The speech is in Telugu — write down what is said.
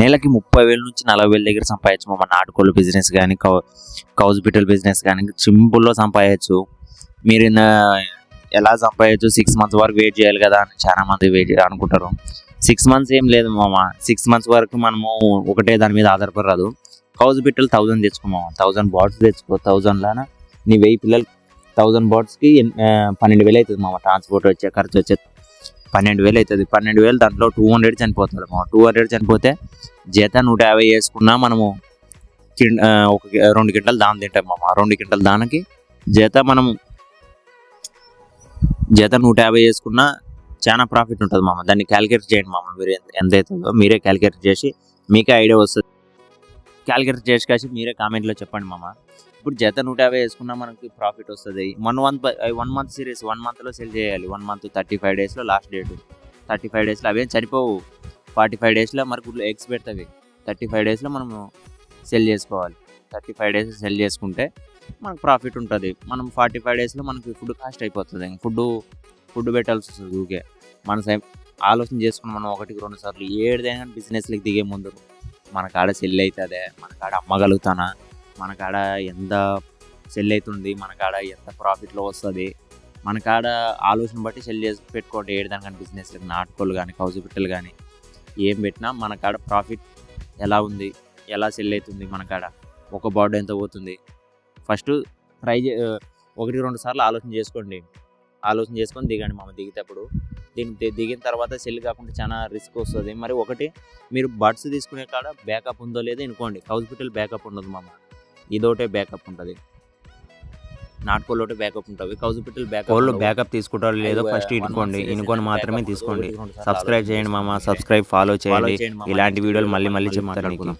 నెలకి ముప్పై వేల నుంచి నలభై వేల దగ్గర సంపాదించు మామ నాటుకోళ్ళ బిజినెస్ కానీ కౌ కౌజ్ పిట్టల బిజినెస్ కానీ సింపుల్లో సంపాదించు. మీరు ఎలా సంపాదించు? సిక్స్ మంత్స్ వరకు వెయిట్ చేయాలి కదా అని చాలా మంది వెయిట్ అనుకుంటారు. సిక్స్ మంత్స్ ఏం లేదు మామ. సిక్స్ మంత్స్ వరకు మనము ఒకటే దాని మీద ఆధారపడరాదు. కౌజ్ పిట్టలు థౌజండ్ తెచ్చుకో మామ. థౌజండ్ బాట్స్ తెచ్చుకో. థౌజండ్లోన నీ వెయ్యి పిల్లలు థౌజండ్ బాట్స్కి పన్నెండు వేలు అవుతుంది మామ. ట్రాన్స్పోర్ట్ వచ్చే ఖర్చు వచ్చే పన్నెండు వేలు అవుతుంది పన్నెండు వేలు దాంట్లో టూ హండ్రెడ్ చనిపోతుంది మామ. టూ హండ్రెడ్ చనిపోతే జత నూట యాభై వేసుకున్నా మనము ఒక రెండు గింటలు దాని తింటాం మామ. రెండు గింటలు దానికి జత మనం జత నూట యాభై వేసుకున్నా చాలా ప్రాఫిట్ ఉంటుంది మామ. దాన్ని క్యాలిక్యులేట్ చేయండి మామ. మీరు ఎంత- ఎంత అవుతుందో మీరే క్యాలిక్యులేట్ చేసి మీకే ఐడియా వస్తుంది. క్యాలిక్యులేట్ చేసి కాసి మీరే కామెంట్లో చెప్పండి మామ. ఇప్పుడు జత నూట యాభై వేసుకున్నా మనకి ప్రాఫిట్ వస్తుంది. One month one month series one మంత్లో సెల్ చేయాలి. వన్ మంత్ థర్టీ ఫైవ్ డేస్లో లాస్ట్ డేట్. థర్టీ ఫైవ్ డేస్లో అవేం చనిపోవు ఫార్టీ ఫైవ్ డేస్లో మరి గుడ్లు ఎగ్స్ పెడతాయి థర్టీ ఫైవ్ డేస్లో మనము సెల్ చేసుకోవాలి. థర్టీ ఫైవ్ డేస్ సెల్ చేసుకుంటే మనకు ప్రాఫిట్ ఉంటుంది. మనం ఫార్టీ ఫైవ్ డేస్లో మనకి ఫుడ్ కాస్ట్ అయిపోతుంది. ఫుడ్ ఫుడ్ పెట్టాల్సి వస్తుంది ఊకే మన సై ఆలోచన చేసుకుని మనం ఒకటికి రెండు సార్లు ఏడుదైనా బిజినెస్లకి దిగే ముందు మన కాడ సెల్ అవుతుందే మన కాడ అమ్మగలుగుతానా మన కాడ ఎంత సెల్ అవుతుంది మన కాడ ఎంత ప్రాఫిట్లో వస్తుంది. మన కాడ ఆలోచన బట్టి సెల్ చేసి పెట్టుకోండి ఏడుదానికని బిజినెస్లకు నాటుకోలు కానీ కౌజు పిట్టలు కానీ ఏం పెట్టినా మన కాడ ప్రాఫిట్ ఎలా ఉంది? ఎలా సెల్ అవుతుంది మన కాడ? ఒక బాడీ ఎంత పోతుంది? ఫస్ట్ ట్రై చే ఒకటి రెండు సార్లు ఆలోచన చేసుకోండి. ఆలోచన చేసుకొని దిగండి మామ దిగేటప్పుడు. దీని దిగిన తర్వాత సెల్ కాకుండా చాలా రిస్క్ వస్తుంది. మరి ఒకటి మీరు బడ్స్ తీసుకునే కాడ బ్యాకప్ ఉందో లేదో అనుకోండి. హాస్పిటల్ బ్యాకప్ ఉండదు మామ. ఇదోటే బ్యాకప్ ఉంటుంది. నాటుకోళ్ళు బ్యాకప్ ఉంటుంది కౌజు పిట్టలు బ్యాకప్ కోళ్ళు బ్యాకప్ తీసుకుంటారో లేదో ఫస్ట్ ఇనుకోండి ఇనుకొని మాత్రమే తీసుకోండి. సబ్స్క్రైబ్ చేయండి మామ. సబ్స్క్రైబ్ ఫాలో చేయండి. ఇలాంటి వీడియోలు మళ్ళీ మళ్ళీ చెప్తాను